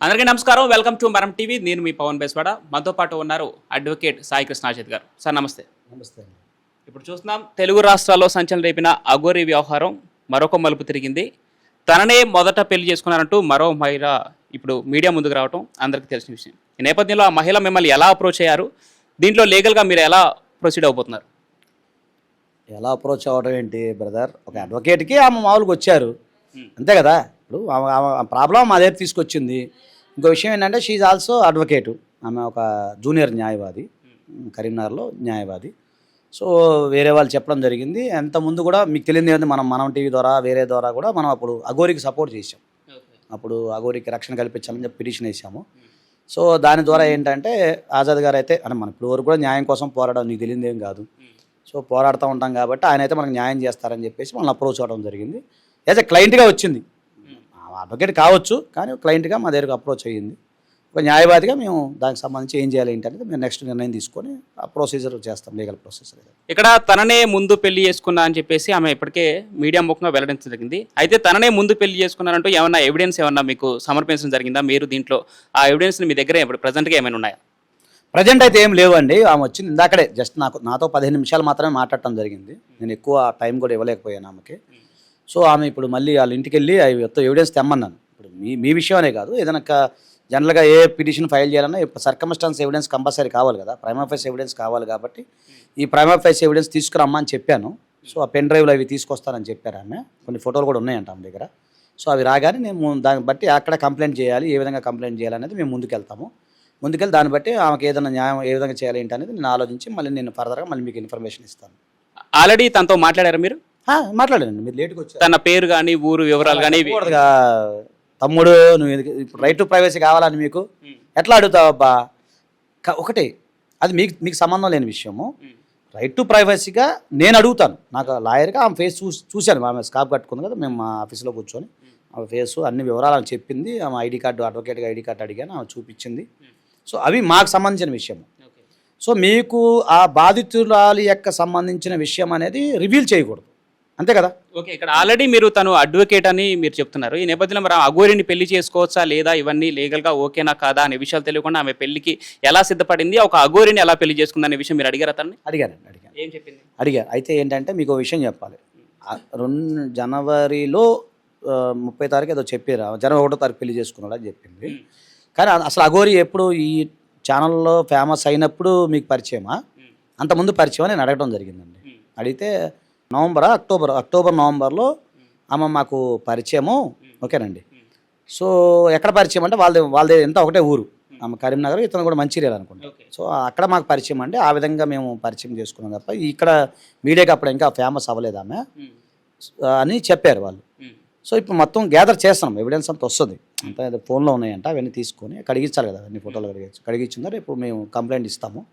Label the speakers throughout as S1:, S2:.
S1: అందరికీ నమస్కారం. Welcome to మరం టీవీ. నేను మీ పవన్ బేస్వాడ. మనతో పాటు ఉన్నారు అడ్వకేట్ సాయి కృష్ణాజిత్ గారు. సార్ నమస్తే.
S2: నమస్తే
S1: ఇప్పుడు చూస్తున్నాం తెలుగు రాష్ట్రాల్లో సంచలనం రేపిన అఘోరి వ్యవహారం మరొక మలుపు తిరిగింది. తననే మొదట పెళ్ళి చేసుకున్నారంటూ మరో మహిళ ఇప్పుడు మీడియా ముందుకు రావడం అందరికీ తెలిసిన విషయం. ఈ నేపథ్యంలో ఆ మహిళ మిమ్మల్ని ఎలా అప్రోచ్ అయ్యారు? దీంట్లో లీగల్గా మీరు ఎలా ప్రొసీడ్ అవబోతున్నారు?
S2: ఎలా అప్రోచ్ అవ్వడం ఏంటి బ్రదర్? ఒక అడ్వకేట్కి ఆమె మామూలుగా వచ్చారు. అంతే కదా? ఇప్పుడు ప్రాబ్లం మా దగ్గర తీసుకొచ్చింది. ఇంకో విషయం ఏంటంటే షీఈ్ ఆల్సో అడ్వకేటు ఆమె ఒక జూనియర్ న్యాయవాది కరీంనగర్లో న్యాయవాది. సో వేరే వాళ్ళు చెప్పడం జరిగింది. అంత ముందు కూడా మీకు తెలియదు ఏంటంటే మనం మనం టీవీ ద్వారా వేరే ద్వారా కూడా మనం అప్పుడు అఘోరికి సపోర్ట్ చేసాం అప్పుడు అఘోరికి రక్షణ కల్పించాలని చెప్పి పిటిషన్ వేసాము సో దాని ద్వారా ఏంటంటే ఆజాద్ గారు అయితే అంటే మన ఇప్పుడు వరకు కూడా న్యాయం కోసం పోరాడడం నీకు తెలియదు ఏం కాదు. సో పోరాడుతూ ఉంటాం కాబట్టి ఆయన అయితే మనకు న్యాయం చేస్తారని చెప్పేసి మనం అప్రోచ్ అవ్వడం జరిగింది. యాజ్ ఎ క్లయింట్గా వచ్చింది. అడ్వకేట్ కావచ్చు కానీ క్లయింట్గా మా దగ్గరకు అప్రోచ్ అయ్యింది. ఒక న్యాయవాదిగా మేము దానికి సంబంధించి ఏం చేయాలి ఏంటి అనేది మేము నెక్స్ట్ నిర్ణయం తీసుకొని ఆ ప్రొసీజర్ చేస్తాం లీగల్ ప్రొసీజర్
S1: ఇక్కడ తననే ముందు పెళ్ళి చేసుకున్నా అని చెప్పేసి ఆమె ఇప్పటికే మీడియా ముఖంగా వెల్లడించడం జరిగింది. అయితే తననే ముందు పెళ్ళి చేసుకున్నారంటూ ఏమన్నా ఎవిడెన్స్ ఏమన్నా మీకు సమర్పించడం జరిగిందా? మీరు దీంట్లో ఆ ఎవిడెన్స్ మీ దగ్గర ఇప్పుడు ప్రజెంట్గా ఏమైనా ఉన్నాయా?
S2: ప్రజెంట్ అయితే ఏం లేవండి. ఆమె వచ్చింది ఇందాకడే జస్ట్ నాకు నాతో పదిహేను నిమిషాలు మాత్రమే మాట్లాడటం జరిగింది. నేను ఎక్కువ టైం కూడా ఇవ్వలేకపోయాను ఆమెకి. సో ఆమె ఇప్పుడు మళ్ళీ వాళ్ళ ఇంటికి వెళ్ళి అవి మొత్తం ఎవిడెన్స్ తెమ్మన్నాను. ఇప్పుడు మీ మీ విషయమనే కాదు ఏదైనా జనరల్గా ఏ పిటిషన్ ఫైల్ చేయాలన్నా సర్కమ్స్టాన్స్ ఎవిడెన్స్ కంపల్సరీ కావాలి కదా ప్రైమ్ ఆఫీస్ ఎవిడెన్స్ కావాలి కాబట్టి ఈ ప్రైమ్ ఎవిడెన్స్ తీసుకురమ్మని చెప్పాను. సో ఆ పెన్ డ్రైవ్లో అవి తీసుకొస్తానని చెప్పారు ఆమె. కొన్ని ఫోటోలు కూడా ఉన్నాయంట ఆమె దగ్గర. సో అవి రాగానే నేను దాన్ని బట్టి అక్కడ కంప్లైంట్ చేయాలి ఏ విధంగా కంప్లైంట్ చేయాలనేది మేము ముందుకెళ్తాము. ముందుకెళ్ళి దాన్ని బట్టి ఆమెకి ఏదైనా న్యాయం ఏ విధంగా చేయాలి ఏంటి అనేది నేను ఆలోచించి మళ్ళీ నేను ఫర్దర్గా మళ్ళీ మీకు ఇన్ఫర్మేషన్ ఇస్తాను.
S1: ఆల్రెడీ తనతో మాట్లాడారు మీరు?
S2: మాట్లాడండి. మీరు లేట్గా వచ్చారు.
S1: తన పేరు కానీ ఊరు వివరాలు కానీ.
S2: తమ్ముడు నువ్వు ఇప్పుడు రైట్ టు ప్రైవసీ కావాలని మీకు ఎట్లా అడుగుతావు అబ్బా ఒకటే అది మీకు మీకు సంబంధం లేని విషయము. రైట్ టు ప్రైవసీగా నేను అడుగుతాను. నాకు లాయర్గా ఆమె ఫేస్ చూసి చూశాను. ఆమె స్కాప్ కట్టుకుంది కదా మేము మా ఆఫీస్లో కూర్చొని ఆమె ఫేస్ అన్ని వివరాలు ఆమె చెప్పింది. ఆమె ఐడి కార్డు అడ్వకేట్గా ఐడి కార్డు అడిగాను ఆమె చూపించింది. సో అవి మాకు సంబంధించిన విషయం సో మీకు ఆ బాధితురాలి యొక్క సంబంధించిన విషయం అనేది రివీల్ చేయకూడదు. అంతే కదా?
S1: ఓకే ఇక్కడ ఆల్రెడీ మీరు తను అడ్వకేట్ అని మీరు చెప్తున్నారు. ఈ నేపథ్యంలో మరి ఆ అఘోరిని పెళ్ళి చేసుకోవచ్చా లేదా ఇవన్నీ లీగల్గా ఓకేనా కాదా అనే విషయాలు తెలియకుండా ఆమె పెళ్ళికి ఎలా సిద్ధపడింది? ఒక అఘోరిని ఎలా పెళ్ళి చేసుకుంది అనే విషయం మీరు అడిగారు అతన్ని
S2: అడిగానండి అడిగాను.
S1: ఏం చెప్పింది?
S2: అడిగారు అయితే ఏంటంటే మీకు ఒక విషయం చెప్పాలి. రెండు జనవరిలో ముప్పై తారీఖు ఏదో చెప్పారు. జనవరి ఒకటో తారీఖు పెళ్ళి చేసుకున్నాడు అని చెప్పింది. కానీ అసలు అఘోరి ఎప్పుడు ఈ ఛానల్లో ఫేమస్ అయినప్పుడు మీకు పరిచయమా? అంతకుముందు పరిచయం నేను అడగడం జరిగిందండి. అడిగితే నవంబర్ అక్టోబర్. అక్టోబర్ నవంబర్లో ఆమె మాకు పరిచయము. ఓకేనండి. సో ఎక్కడ పరిచయం అంటే వాళ్ళది వాళ్ళది ఎంత ఒకటే ఊరు. ఆమె కరీంనగర్ ఇతను కూడా మంచిర్యాల అనుకుంటా. సో అక్కడ మాకు పరిచయం అంటే ఆ విధంగా మేము పరిచయం చేసుకున్నాం తప్ప ఇక్కడ మీడియాకి అప్పుడు ఇంకా ఫేమస్ అవ్వలేదు ఆమె. అని చెప్పారు వాళ్ళు. సో ఇప్పుడు మొత్తం గ్యాదర్ చేస్తున్నాం. ఎవిడెన్స్ అంతా వస్తుంది. అంతా ఫోన్లో ఉన్నాయంట అవన్నీ తీసుకొని కడిగించాలి కదా అన్ని ఫోటోలు కడిగించి కడిగించిందో రేపు మేము కంప్లైంట్ ఇస్తాము.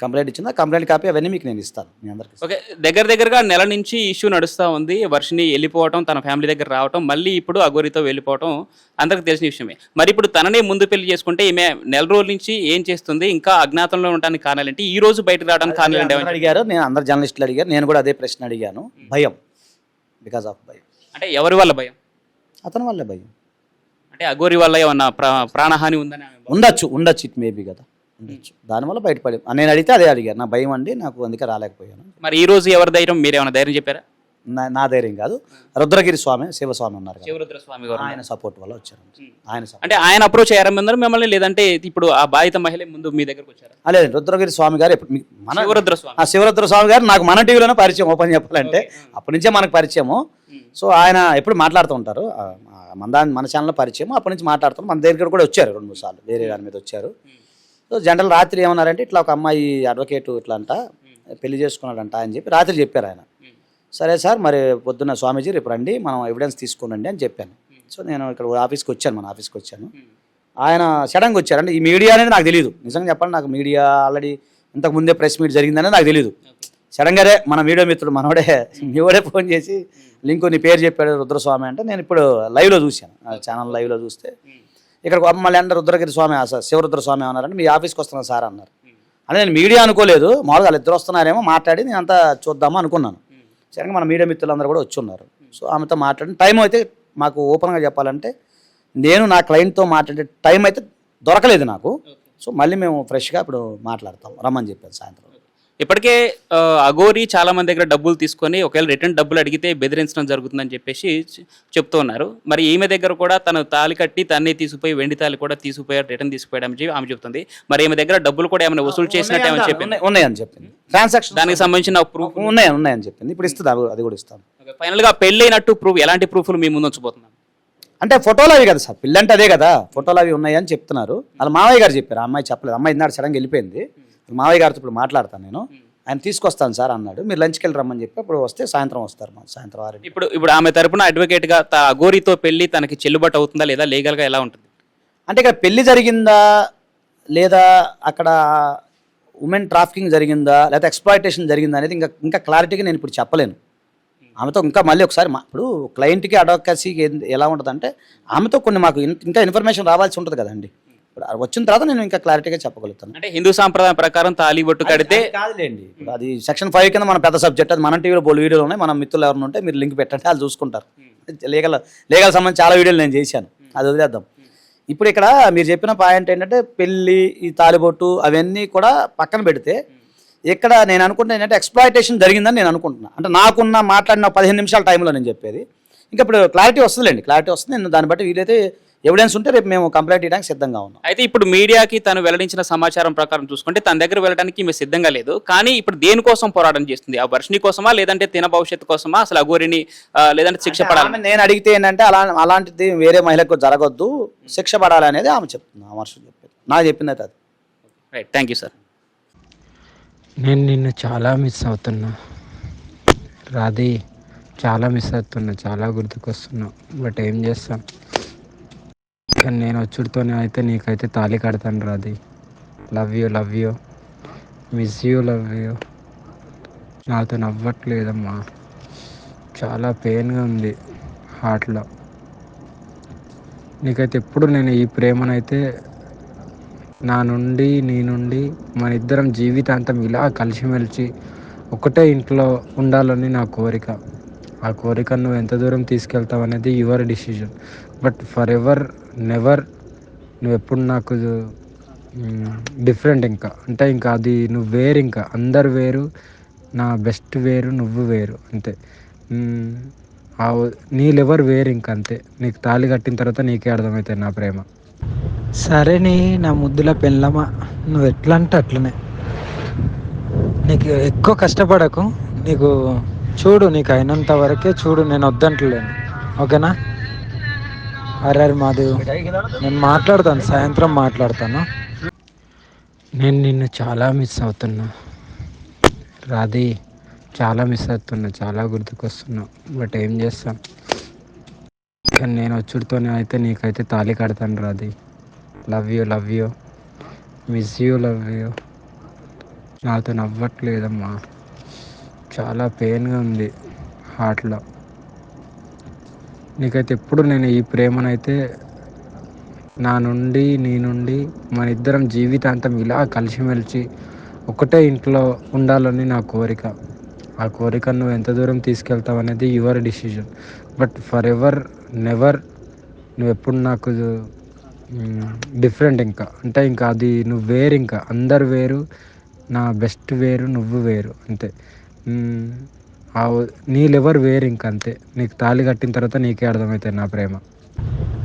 S2: కంప్లైంట్ ఇచ్చిందా? కంప్లైంట్ కాపీ అవన్నీ మీకు నేను ఇస్తాను మీ అందరికి
S1: ఓకే దగ్గర దగ్గరగా నెల నుంచి ఇష్యూ నడుస్తూ ఉంది. వర్షిని వెళ్ళిపోవటం తన ఫ్యామిలీ దగ్గర రావటం మళ్ళీ ఇప్పుడు అఘోరితో వెళ్ళిపోవటం అందరికి తెలిసిన విషయమే. మరి ఇప్పుడు తననే ముందు పెళ్ళి చేసుకుంటే ఈమె నెల రోజుల నుంచి ఏం చేస్తుంది? ఇంకా అజ్ఞాతంలో ఉండడానికి కారణాలు ఏంటి ఈ రోజు బయటకు రావడానికి కారణాలు ఏంటి
S2: అందరూ అడిగారు నేను అందరు జర్నలిస్టులు అడిగారు నేను కూడా అదే ప్రశ్న అడిగాను. భయం బికాస్ ఆఫ్ భయం.
S1: అంటే ఎవరి వల్ల భయం?
S2: అతని వల్లే భయం.
S1: అంటే అఘోరి వల్ల ఏమన్నా ప్రా- ప్రాణహాని ఉందని.
S2: ఉండొచ్చు ఉండొచ్చు ఇట్ మేబీ కదా. ఉండొచ్చు. దానివల్ల బయటపడి నేను అడిగితే అదే అడిగాను నా భయం అండి నాకు అందుకే రాలేకపోయాను.
S1: మరి ఈ రోజు ఎవరి ధైర్యం? మీరు ఏమైనా ధైర్యం చెప్పారా?
S2: నా నా ధైర్యం కాదు. రుద్రగిరి స్వామి శివస్వామి ఉన్నారు
S1: శివరుద్ర స్వామి గారు
S2: ఆయన సపోర్ట్ వల్ల వచ్చాను ఆయన.
S1: అంటే ఆయన అప్రోచ్ అయ్యారా మిమ్మల్ని మిమ్మల్ని లేదంటే ఇప్పుడు ఆ బాధిత మహిళ ముందు మీ దగ్గరకు వచ్చారా?
S2: లేదు. రుద్రగిరి స్వామి గారు మన
S1: శివరుద్ర స్వామి
S2: ఆ శివరుద్ర స్వామి గారు నాకు మన టీవీలోనే పరిచయం ఓపెన్ చెప్పాలంటే. అప్పటి నుంచే మనకు పరిచయము. సో ఆయన ఎప్పుడు మాట్లాడుతూ ఉంటారు. మన దాని మన ఛానల్లో పరిచయం అప్పటి నుంచి మాట్లాడుతాం మన దగ్గర కూడా వచ్చారు రెండు మూడు సార్లు. వేరే దాని మీద వచ్చారు. సో జనరల్ రాత్రి ఏమన్నారంటే ఇట్లా ఒక అమ్మాయి అడ్వకేట్ ఇట్లా అంట పెళ్ళి చేసుకున్నాడంట అని చెప్పి రాత్రి చెప్పారు ఆయన. సరే సార్ మరి పొద్దున్న స్వామీజీ రేపు రండి మనం ఎవిడెన్స్ తీసుకునండి అని చెప్పాను. సో నేను ఇక్కడ ఆఫీస్కి వచ్చాను మన ఆఫీస్కి వచ్చాను. ఆయన సడన్గా వచ్చారంటే ఈ మీడియా అనేది నాకు తెలియదు నిజంగా చెప్పాలి నాకు మీడియా ఆల్రెడీ ఇంతకు ముందే ప్రెస్ మీట్ జరిగిందనేది నాకు తెలియదు సడన్గానే మన మీడియా మిత్రుడు మనోడే మీవడే ఫోన్ చేసి లింక్ నీ పేరు చెప్పాడు రుద్రస్వామి అంటే నేను ఇప్పుడు లైవ్లో చూశాను. ఛానల్ లైవ్లో చూస్తే ఇక్కడ మళ్ళీ అందరు రుద్రగిరి స్వామి సార్ శివరుద్ర స్వామి ఏమన్నారంటే మీ ఆఫీస్కి వస్తున్నాను సార్ అన్నారు. అంటే నేను మీడియా అనుకోలేదు మామూలుగా వాళ్ళు ఇద్దరు వస్తున్నారేమో మాట్లాడి నేను అంతా చూద్దాము అనుకున్నాను. సరే మన మీడియా మిత్రులందరూ కూడా వచ్చి ఉన్నారు సో ఆమెతో మాట్లాడిన టైం అయితే మాకు ఓపెన్గా చెప్పాలంటే నేను నా క్లయింట్తో మాట్లాడే టైం అయితే దొరకలేదు నాకు. సో మళ్ళీ మేము ఫ్రెష్గా ఇప్పుడు మాట్లాడతాం రమ్మని చెప్పాను సాయంత్రం.
S1: ఇప్పటికే అఘోరి చాలా మంది దగ్గర డబ్బులు తీసుకొని ఒకవేళ రిటర్న్ డబ్బులు అడిగితే బెదిరించడం జరుగుతుందని చెప్పేసి చెప్తూ ఉన్నారు. మరి ఈమె దగ్గర కూడా తను తాలి కట్టి తన్నే తీసుకుపోయి వెండి తాలి కూడా తీసుకుపోయాడు రిటర్న్ తీసుకుపోయాడని చెప్పి ఆమె చెప్తుంది. మరి ఈమె దగ్గర డబ్బులు కూడా ఏమైనా వసూలు చేసినట్టు ఏమైనా చెప్పింది?
S2: ఉన్నాయి- ఉన్నాయని చెప్పింది. ట్రాన్సాక్షన్
S1: దానికి సంబంధించిన ప్రూఫ్
S2: ఉన్నాయి ఉన్నాయని చెప్పింది. ఇప్పుడు ఇస్తుంది అది కూడా ఇస్తాను.
S1: ఫైనల్గా పెళ్ళైనట్టు ప్రూఫ్ ఎలాంటి ప్రూఫ్లు మీ ముందు ఉంచబోతున్నాం?
S2: అంటే ఫోటోలు అవి కదా సార్ పిల్ల అంటే అదే కదా ఫోటోలు అవి ఉన్నాయని చెప్తున్నారు. వాళ్ళ మావయ్య గారు చెప్పారు అమ్మాయి చెప్పలేదు అమ్మాయి ఇందాడు సడన్గా వెళ్ళిపోయింది. మావయ్య గారితో ఇప్పుడు మాట్లాడతాను నేను. ఆయన తీసుకొస్తాను సార్ అన్నాడు. మీరు లంచ్కి వెళ్ళి రమ్మని చెప్పి అప్పుడు వస్తే సాయంత్రం వస్తారు మా సాయంత్రం ఆరు
S1: ఇప్పుడు ఇప్పుడు ఆమె తరపున అడ్వకేట్గా తా- అఘోరితో పెళ్ళి తనకి చెల్లుబాటు అవుతుందా లేదా లీగల్గా ఎలా ఉంటుంది?
S2: అంటే ఇక్కడ పెళ్ళి జరిగిందా లేదా అక్కడ ఉమెన్ ట్రాఫికింగ్ జరిగిందా లేదా ఎక్స్ప్లాయిటేషన్ జరిగిందా అనేది ఇంకా ఇంకా క్లారిటీగా నేను ఇప్పుడు చెప్పలేను. ఆమెతో ఇంకా మళ్ళీ ఒకసారి మా ఇప్పుడు క్లయింట్కి అడ్వకసీకి ఎలా ఉంటుందంటే ఆమెతో కొన్ని మాకు ఇంకా ఇన్ఫర్మేషన్ రావాల్సి ఉంటుంది కదండి. ఇప్పుడు వచ్చిన తర్వాత నేను ఇంకా క్లారిటీగా చెప్పగలుగుతాను.
S1: అంటే హిందూ సాంప్రదాయం ప్రకారం తాలి బొట్టు కడితే
S2: అది కాదులేండి. అది సెక్షన్ ఫైవ్ కింద మన పెద్ద సబ్జెక్ట్ అది మన టీవీలో బోల్ వీడియోలు ఉన్నాయి మన మిత్రులు ఎవరైనా ఉంటే మీరు లింక్ పెట్టండి వాళ్ళు చూసుకుంటారు. లీగల్ లీగల్ సంబంధించి చాలా వీడియోలు నేను చేశాను. అది వదిలేద్దాం. ఇప్పుడు ఇక్కడ మీరు చెప్పిన పాయింట్ ఏంటంటే పెళ్ళి ఈ తాలిబొట్టు అవన్నీ కూడా పక్కన పెడితే ఇక్కడ నేను అనుకుంటున్నా ఏంటంటే ఎక్స్ప్లాయిటేషన్ జరిగిందని నేను అనుకుంటున్నా. అంటే నాకున్న మాట్లాడిన పదిహేను నిమిషాల టైంలో నేను చెప్పేది. ఇంకా ఇప్పుడు క్లారిటీ వస్తుందిలేండి. క్లారిటీ వస్తుంది. నేను దాన్ని బట్టి వీలైతే ఎవిడెన్స్ ఉంటే రేపు మేము కంప్లైంట్ చేయడానికి సిద్ధంగా ఉన్నాం.
S1: అయితే ఇప్పుడు మీడియాకి తను వెల్లడించిన సమాచారం ప్రకారం చూసుకుంటే తన దగ్గర వెళ్ళడానికి ఈమె సిద్ధంగా లేదు. కానీ ఇప్పుడు దేనికోసం పోరాటం చేస్తుంది? ఆ వర్షిని కోసమా లేదంటే తిన భవిష్యత్తు కోసమా? అసలు అఘోరిని లేదంటే శిక్ష పడాలి
S2: నేను అడిగితే ఏంటంటే అలా అలాంటిది వేరే మహిళకు జరగొద్దు శిక్ష పడాలి అనేది ఆమె చెప్తుంది ఆ వర్షం చెప్పేది. నాకు చెప్పింది అయితే అది.
S1: రైట్ థ్యాంక్ యూ సార్
S3: నేను నిన్ను చాలా మిస్ అవుతున్నా. రాధి చాలా మిస్ అవుతున్నా చాలా గుర్తుకొస్తున్నా. బట్ ఏం చేస్తాం? కానీ నేను వచ్చుడితోనే అయితే నీకైతే తాళి కడతాను Radhi love you love you miss you love you నాతో నవ్వట్లేదమ్మా. చాలా పెయిన్గా ఉంది హార్ట్లో నీకైతే ఎప్పుడు నేను ఈ ప్రేమనైతే నా నుండి నీ నుండి మన ఇద్దరం జీవితాంతం ఇలా కలిసిమెలిసి ఒకటే ఇంట్లో ఉండాలని నా కోరిక. ఆ కోరిక నువ్వు ఎంత దూరం తీసుకెళ్తావు అనేది your decision but forever never నువ్వు ఎప్పుడు నాకు డిఫరెంట్ ఇంకా. అంటే ఇంకా అది నువ్వు వేరు ఇంకా. అందరు వేరు నా బెస్ట్ వేరు నువ్వు వేరు అంతే. ఆ నీ లెవర్ వేరు ఇంకా అంతే. నీకు తాళి కట్టిన తర్వాత నీకే అర్థమవుతుంది నా ప్రేమ.
S4: సరే నీ నా ముద్దుల పెళ్ళమా. నువ్వు ఎట్లా అంటే అట్లనే. నీకు ఎక్కువ కష్టపడకు. నీకు చూడు నీకు అయినంత వరకే చూడు నేను వద్దంటలేను. ఓకేనా? అరే మాధవ్. నేను మాట్లాడతాను సాయంత్రం మాట్లాడతాను.
S3: నేను నిన్ను చాలా మిస్ అవుతున్నా. రాధే చాలా మిస్ అవుతున్నా చాలా గుర్తుకొస్తున్నా. బట్ ఏం చేస్తాం? కానీ నేను వచ్చుడితోనే అయితే నీకైతే తాళి కడతాను Radhi. Love you love you. Miss you love you. నాతో నవ్వట్లేదమ్మా. చాలా పెయిన్గా ఉంది హార్ట్లో నీకైతే ఎప్పుడు నేను ఈ ప్రేమనైతే నా నుండి నీ నుండి మన ఇద్దరం జీవితాంతం ఇలా కలిసిమెలిసి ఒకటే ఇంట్లో ఉండాలని నా కోరిక. ఆ కోరిక నువ్వు ఎంత దూరం తీసుకెళ్తావు అనేది your decision but forever never నువ్వు ఎప్పుడు నాకు డిఫరెంట్ ఇంకా. అంటే ఇంకా అది నువ్వు వేరు ఇంకా. అందరు వేరు నా బెస్ట్ వేరు నువ్వు వేరు. అంతే. నీ లెవర్ వేరు ఇంకా అంతే నీకు తాళి కట్టిన తర్వాత నీకే అర్థమవుతుంది నా ప్రేమ.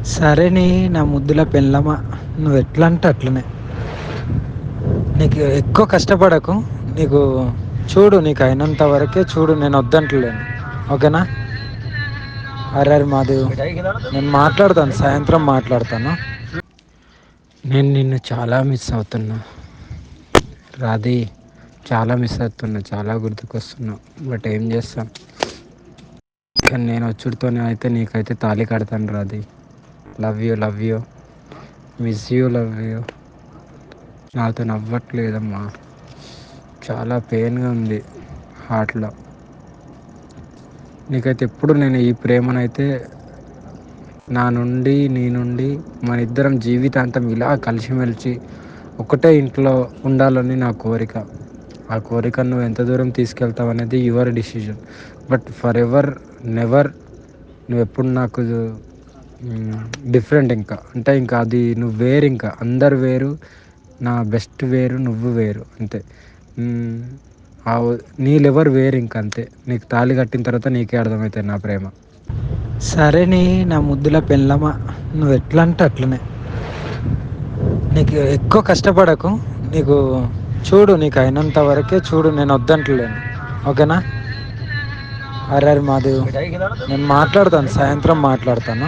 S4: సరే నీ నా ముద్దుల పెళ్ళమా? నువ్వు ఎట్లా అంటే అట్లనే. నీకు ఎక్కువ కష్టపడకు. నీకు చూడు నీకు అయినంత వరకే చూడు నేను వద్దంటలేను. ఓకేనా? అరే మాధవ్ నేను మాట్లాడతాను సాయంత్రం మాట్లాడతాను.
S3: నేను నిన్ను చాలా మిస్ అవుతున్నా. రాధి. చాలా మిస్ అవుతున్నా చాలా గుర్తుకొస్తున్నా. బట్ ఏం చేస్తాం? కానీ నేను వచ్చుడితోనే అయితే నీకైతే తాళి కడతాను Radhi love you love you miss you love you నాతో నవ్వట్లేదమ్మా. చాలా పెయిన్గా ఉంది హార్ట్లో నీకైతే ఎప్పుడు నేను ఈ ప్రేమనైతే నా నుండి నీ నుండి మన ఇద్దరం జీవితాంతం ఇలా కలిసిమెలిసి ఒకటే ఇంట్లో ఉండాలని నా కోరిక. ఆ కోరిక నువ్వు ఎంత దూరం తీసుకెళ్తావు అనేది your decision but forever never నువ్వు ఎప్పుడు నాకు డిఫరెంట్ ఇంకా. అంటే ఇంకా అది నువ్వు వేరు ఇంకా. అందరు వేరు నా బెస్ట్ వేరు నువ్వు వేరు అంతే. ఆ నీ లెవర్ వేరు ఇంకా అంతే. నీకు తాళి కట్టిన తర్వాత నీకే అర్థమవుతుంది నా ప్రేమ.
S4: సరే నీ నా ముద్దుల పెళ్ళమా. నువ్వు ఎట్లా అంటే అట్లనే. నీకు ఎక్కువ కష్టపడకు. నీకు చూడు నీకు అయినంత వరకే చూడు నేను వద్దంటలేను. ఓకేనా? అరే అరే మాదేవ్ నేను మాట్లాడతాను సాయంత్రం మాట్లాడతాను.